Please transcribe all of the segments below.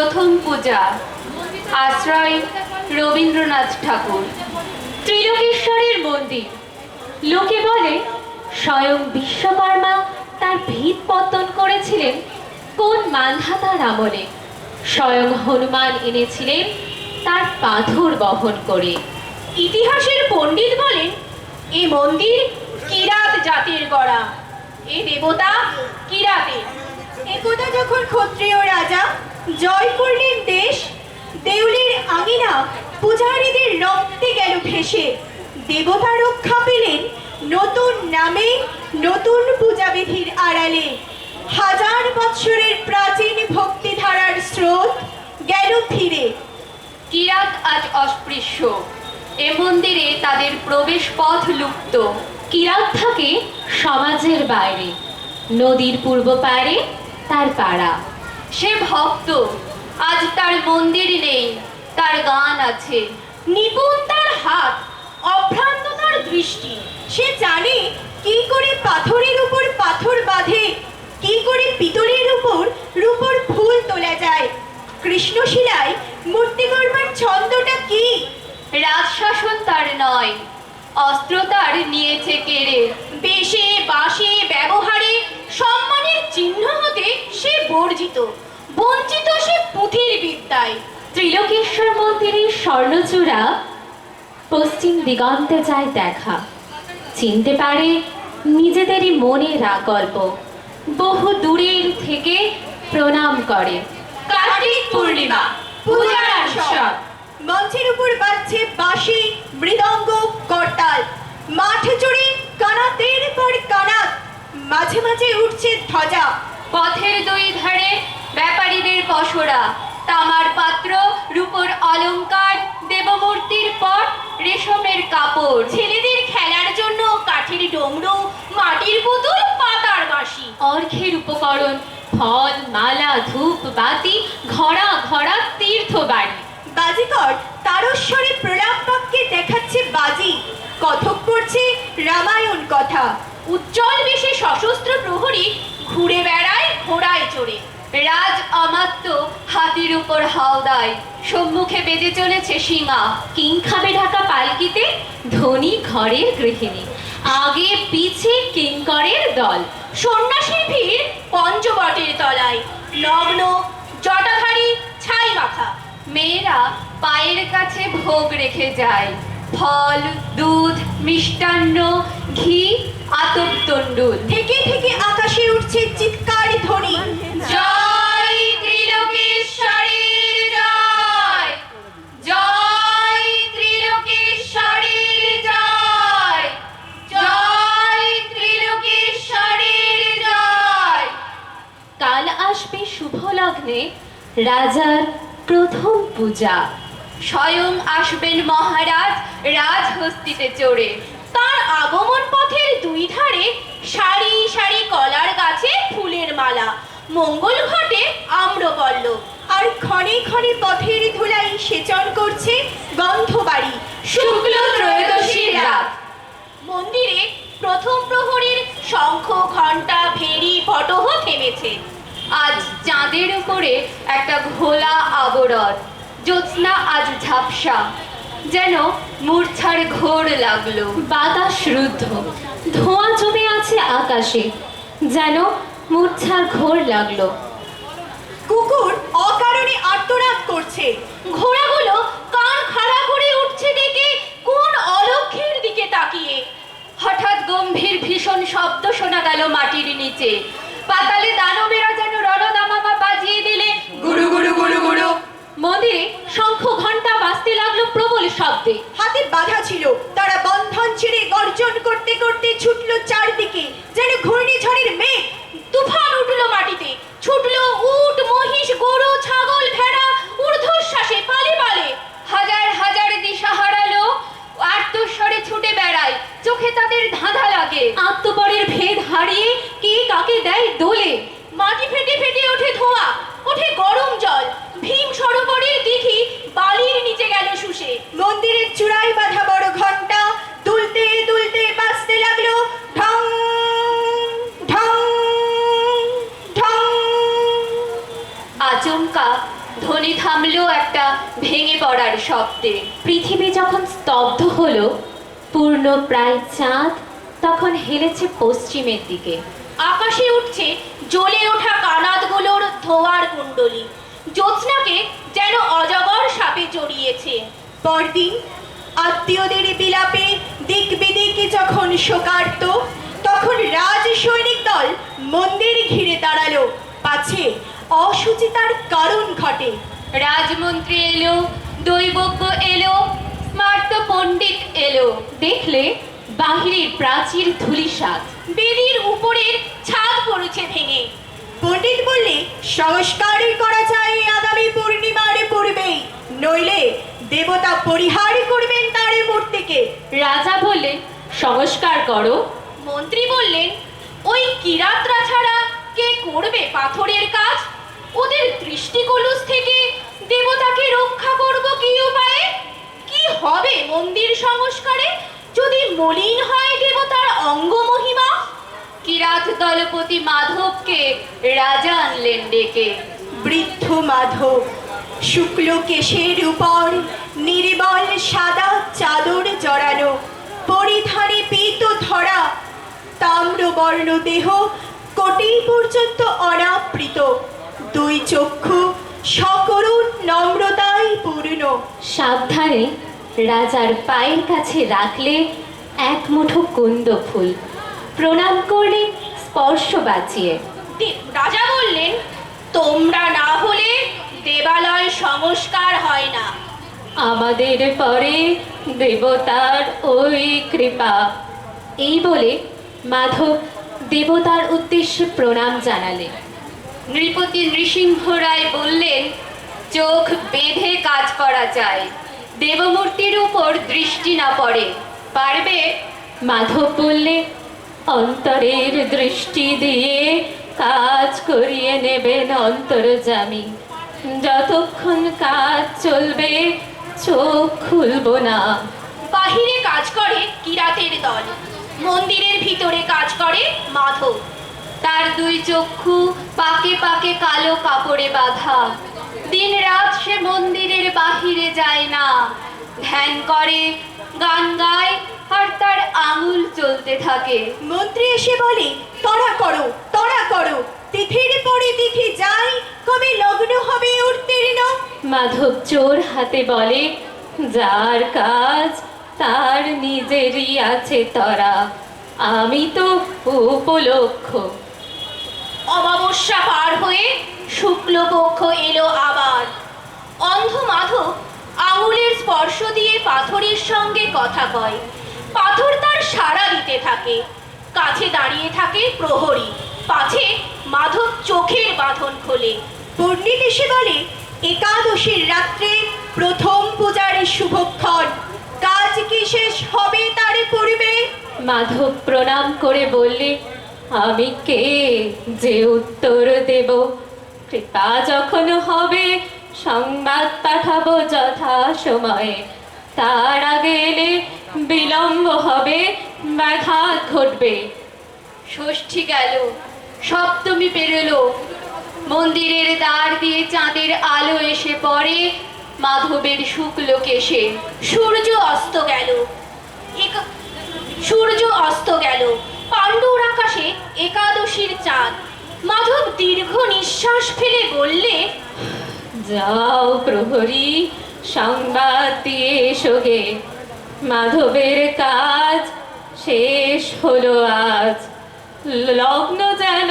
প্রথম পূজা, আশ্রয় রবীন্দ্রনাথ ঠাকুর। ত্রিলোকেশ্বরের মন্দির। লোকে বলে, স্বয়ং বিশ্বকর্মা তার ভিত পত্তন করেছিলেন কোন মানহাতার আমলে। স্বয়ং হনুমান এনেছিলেন তার পাথর বহন করে। ইতিহাসের পণ্ডিত বলেন, এ মন্দির কিরাত জাতির গড়া, এ দেবতা কিরাতের। একদা যখন ক্ষত্রিয় রাজা জয় করলেন দেশ, দেউলের আঙিনা পূজারীদের রক্তে গেল ভেসে দেবতা রক্ষা পেলেন নতুন নামে নতুন পূজাবিধির আড়ালে। হাজার বৎসরের প্রাচীন ভক্তিধারার স্রোত গেল ফিরে। কিরাত আজ অস্পৃশ্য। এ মন্দিরে তাদের প্রবেশ পথ লুপ্ত। কিরাত থাকে সমাজের বাইরে। নদীর পূর্ব পারে তার পাড়া। সে ভক্ত। আজ তার মন্দির নেই, তার গান আছে। নিপুণ তার হাত, অভ্রান্ত তার দৃষ্টি। সে জানে কি করে পাথরের উপর পাথর বাঁধে, কি করে পিতলের উপর রূপর ফুল তোলা যায়। কৃষ্ণশিলায় মূর্তি করবার ছন্দটা কি? রাজশাসন তার নয়। অস্ত্র তার নিয়েছে কেড়ে। বেশে বাসে ব্যবহারে সম্মানের চিহ্ন হতে সে বর্জিত। বঞ্চিত সে পুঁথির বিদ্যায়। ত্রিলোকেশ্বর মন্দিরের স্বর্ণচূড়া পশ্চিম দিগন্তে যায় দেখা। চিনতে পারে নিজেদেরই মনের গল্প বহু দূরের থেকে প্রণাম করে। কার্তিক পূর্ণিমা, পূজার উৎসব। মঞ্চের উপর বাজছে বাঁশি, মৃদঙ্গ, করতাল। মাঠে জুড়ে কানাতের পর কানাত মাঝে মাঝে উঠছে ধ্বজা। পথের দুই ধারে ব্যাপারীদের পসরা তামার পাত্র, রূপর অলংকার দেবমূর্তির পট, রেশমের কাপড়। ছেলেদের খেলার জন্য কাঠের ডমরু, মাটির পুতুল, পাতার বাঁশি। অর্ঘের উপকরণ, ফল, মালা, ধূপ, বাতি, ঘড়া ঘড়া তীর্থ বাড়ি বাজিকর তারস্বরে প্রলাপ বাক্যে দেখাচ্ছে বাজি। কথক করছে রামায়ণ কথা। উজ্জ্বল বেশে সশস্ত্র প্রহরী ঘুরে বেড়ায় ঘোড়ায় চড়ে। রাজ অমাত্য হাতির উপর হাওদায় সম্মুখে বেজে চলেছে শিঙা কিং খাবে ঢাকা পালকিতে, ধনী ঘরের গৃহিণী। আগে পিছে কিঙ্করের দল। সন্ন্যাসীর ভিড় পঞ্চবটের তলায়। নগ্ন, জটাধারী ছাই মাখা মেয়েরা পায়ের কাছে ভোগ রেখে যায়। ফল, দুধ, মিষ্টান্ন, ঘি, আতপ থেকে থেকে আকাশে উঠছে চিৎকার ধ্বনি। জয় জয়! কাল আসবে শুভ লগ্নে রাজার প্রথম পূজা। স্বয়ং আসবেন মহারাজ রাজহস্তিতে চড়ে। তার আগমন পথের দুই ধারে সারি সারি কলার গাছে ফুলের মালা। মঙ্গল ঘটে আম্রপল্ল আর ক্ষণে ক্ষণে পথের ধুলাই সেচন করছে গন্ধবাড়ি, শুক্ল ত্রয়োদশীর রাত। মন্দিরে প্রথম প্রহরীর শঙ্খ ঘণ্টা ভেরি পটহ থেমেছে। আজ চাঁদের উপরে একটা ঘোলা আবরণ জ্যোৎস্না আজ ঝাপসা যেন মূর্ছার ঘোর লাগল। বাতাস রুদ্ধ ধোঁয়া জমে আছে আকাশে যেন মূর্ছার ঘোর লাগল। কুকুর অকারণে আর্তনাদ করছে। ঘোড়াগুলো কান খাড়া করে উঠছে ডেকে কোন অলক্ষের দিকে তাকিয়ে। হঠাৎ গম্ভীর ভীষণ শব্দ শোনা গেল মাটির নিচে। পাতালে দানবেরা যেন মন্দিরে শঙ্খ ঘণ্টা বাজতে লাগল প্রবল শব্দে। হাতে বাধা ছিল। তারা বন্ধন ছেড়ে গর্জন করতে করতে ছুটলো চারদিকে। যেন ঘূর্ণিঝড়ের মেঘ। তুফান উঠল মাটিতে। ছুটলো উট মহিষ গরু ছাগল ভেড়া ঊর্ধ্বশ্বাসে পালে পালে। হাজার হাজার দিশাহারা লোক আত্মস্বরে ছুটে বেড়ায়। চোখে তাদের ধাঁধা লাগে। আত্মপরের ভেদ হারিয়ে কে কাকে দেয় দোলে। মাটি ফেটে ফেটে ওঠে শব্দে। পৃথিবী যখন স্তব্ধ হলো, পূর্ণ প্রায় চাঁদ, তখন হেলেছে পশ্চিমের দিকে। আকাশে উঠছে, জ্বলে ওঠা কানাতগুলোর ধোয়ার কুণ্ডলি। জ্যোৎস্নাকে যেন অজগর সাপে জড়িয়েছে। পরদিন আত্মীয়দের বিলাপে দিক বিদিকে যখন শোকার্ত, তখন রাজ সৈনিক দল মন্দির ঘিরে দাঁড়াল। পাছে অসুচিতার কারণ ঘটে। রাজমন্ত্রী এলো দৈবজ্ঞ এলো স্মার্ত পণ্ডিত এলো। দেখলে বাহিরের প্রাচীর ধুলি ধুলিসাত বেদির উপরের ছাদ পড়েছে ভেঙে। পণ্ডিত বললে সংস্কারই করা চাই আগামী পূর্ণিমার পূর্বেই নইলে দেবতা পরিহার করবেন তার মূর্তিকে। রাজা বললেন সংস্কার করো। মন্ত্রী বললেন ওই কিরাতরা ছাড়া কে করবে পাথরের কাজ? ওদের দৃষ্টিকলুষ থেকে দেবতাকে রক্ষা করব কি উপায়ে কি হবে মন্দির সংস্কারে যদি মলিন হয় দেবতার অঙ্গ মহিমা কিরাত দলপতি মাধবকে রাজা আনলেন ডেকে? বৃদ্ধ মাধব শুক্ল কেশের উপর নির্বল সাদা চাদর জড়ানো পরিধানে পীত ধরা তাম্রবর্ণ দেহ কোটি পর্যন্ত অনাবৃত দুই চক্ষু সকরুণ নম্রতায় পূর্ণ। সাবধানে রাজার পায়ের কাছে রাখলে এক মুঠো কুন্দ ফুল। প্রণাম করলে স্পর্শ বাঁচিয়ে। রাজা বললেন তোমরা না হলে দেবালয় সংস্কার হয় না। আমাদের পরে দেবতার ওই কৃপা। এই বলে মাধব দেবতার উদ্দেশ্যে প্রণাম জানালেন নৃপতি নৃসিংহ রায় বললেন চোখ বেঁধে কাজ করা যায়। দেবমূর্তির উপর দৃষ্টি না পড়ে পারবে মাধব বললে অন্তরের দৃষ্টি দিয়ে কাজ করিয়ে নেবেন অন্তর্জামী যতক্ষণ কাজ চলবে চোখ খুলবো না। বাহিরে কাজ করে কিরাতের দল মন্দিরের ভিতরে কাজ করে মাধব। তার দুই চক্ষু পাকে পাকে কালো কাপড়ে বাঁধা। দিন রাত সে মন্দিরের বাহিরে যায় না। ধ্যান করে গান গায় আর তার আঙুল চলতে থাকে। মন্ত্রী এসে বলে তড়া করো তড়া করো। তিথির পরে তিথি যাই কবে লগ্ন হবে উত্তীর্ণ? মাধব চোর হাতে বলে যার কাজ তার নিজেরই আছে তরা। আমি তো উপলক্ষ। অমাবস্যা পার হয়ে শুক্লপক্ষ এলো আবার অন্ধ মাধব আঙুলের স্পর্শ দিয়ে পাথরের সঙ্গে কথা কয়। পাথর তার সাড়া দিতে থাকে। কাছে দাঁড়িয়ে থাকে প্রহরী। পাছে মাধব চোখের বাঁধন খোলে। পণ্ডিত এসে বলে, একাদশীর রাত্রে প্রথম পূজার শুভক্ষণ। কাজ কি শেষ হবে তার পূর্বে? মাধব প্রণাম করে বললে, আমি কে যে উত্তর দেব? কৃপা যখন হবে সংবাদ পাঠাবো যথা সময়ে। তার আগে এলে বিলম্ব হবে ব্যাঘাত ঘটবে। ষষ্ঠী গেল, সপ্তমী পেরোলো। মন্দিরের দ্বার দিয়ে চাঁদের আলো এসে পড়ে মাধবের শুক্ল কেশে সূর্য অস্ত গেল। সূর্য অস্ত গেল। পাণ্ডুর আকাশে একাদশীর চাঁদ। মাধব দীর্ঘ নিঃশ্বাস ফেলে বললে যাও প্রহরী, সংবাদ দিয়ে এসো গে। মাধবের কাজ শেষ হলো আজ। লগ্ন যেন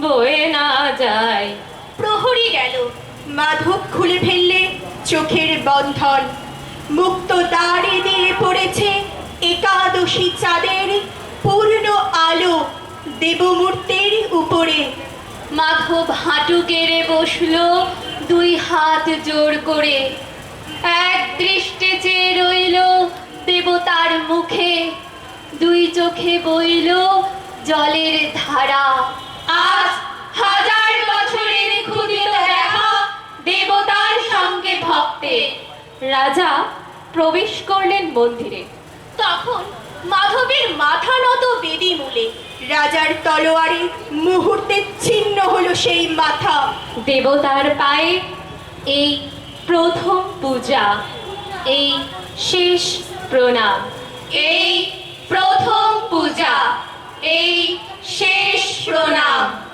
বয়ে না যায়। প্রহরী গেল। মাধব খুলে ফেললে চোখের বন্ধন। মুক্ত দ্বারে দিয়ে পড়েছে একাদশী চাঁদের পূর্ণ আলো দেবমূর্তির উপরে। মাধব হাঁটু গেড়ে বসল দুই হাত জোর করে। এক দৃষ্টে চেয়ে রইল দেবতার মুখে, দুই চোখে বইল জলের ধারা। আজ হাজার বছরের ক্ষুদিত দেখা দেবতার সঙ্গে ভক্তে রাজা প্রবেশ করলেন মন্দিরে। তখন মাধবের মাথা নত বেদি মূলে। রাজার তলোয়ারে মুহূর্তে ছিন্ন হলো সেই মাথা। দেবতার পায়ে এই প্রথম পূজা, এই শেষ প্রণাম, এই প্রথম পূজা, এই শেষ প্রণাম।